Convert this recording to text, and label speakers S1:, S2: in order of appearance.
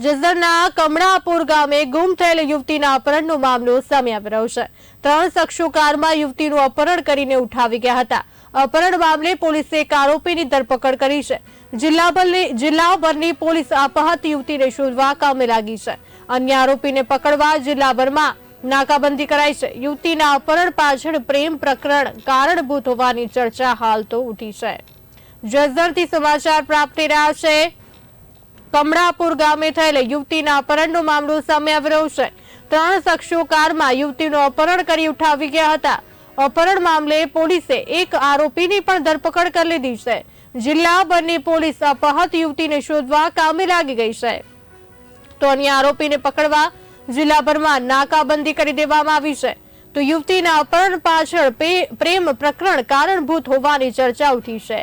S1: જસદણના કમળાપુર ગામે ગુમ થયેલ યુવતીના અપહરણનો મામલો સામે આવી રહ્યો છે. ત્રણ શખ્સો કારમાં યુવતીનું અપહરણ કરીને ઉઠાવી ગયા હતા. અપહરણ મામલે પોલીસે એક આરોપીની ધરપકડ કરી છે. જિલ્લાભરની જિલ્લાભરની પોલીસ અપહત યુવતીને શોધવા કામે લાગી છે. અન્ય આરોપીને પકડવા જિલ્લાભરમાં નાકાબંધી કરાઈ છે. યુવતીના અપહરણ પાછળ પ્રેમ પ્રકરણ કારણભૂત હોવાની ચર્ચા હાલ તો ઉઠી છે. જસદણથી સમાચાર પ્રાપ્ત થઈ રહ્યા છે. કમળાપુર ગામે થયેલ યુવતીના અપહરણનો મામલો સામે આવી રહ્યો છે. ત્રણ શખ્સો કારમાં યુવતીનું અપહરણ કરી ઉઠાવી ગયા હતા. અપહરણ મામલે પોલીસે એક આરોપીની પણ ધરપકડ કરી લીધી છે. જિલ્લાભરની પોલીસ અપહત યુવતીને શોધવા કામે લાગી ગઈ છે. તો અન્ય આરોપીને પકડવા જિલ્લાભરમાં નાકાબંધી કરી દેવામાં આવી છે. તો યુવતીના અપહરણ પાછળ પ્રેમ પ્રકરણ કારણભૂત હોવાની ચર્ચા ઉઠી છે.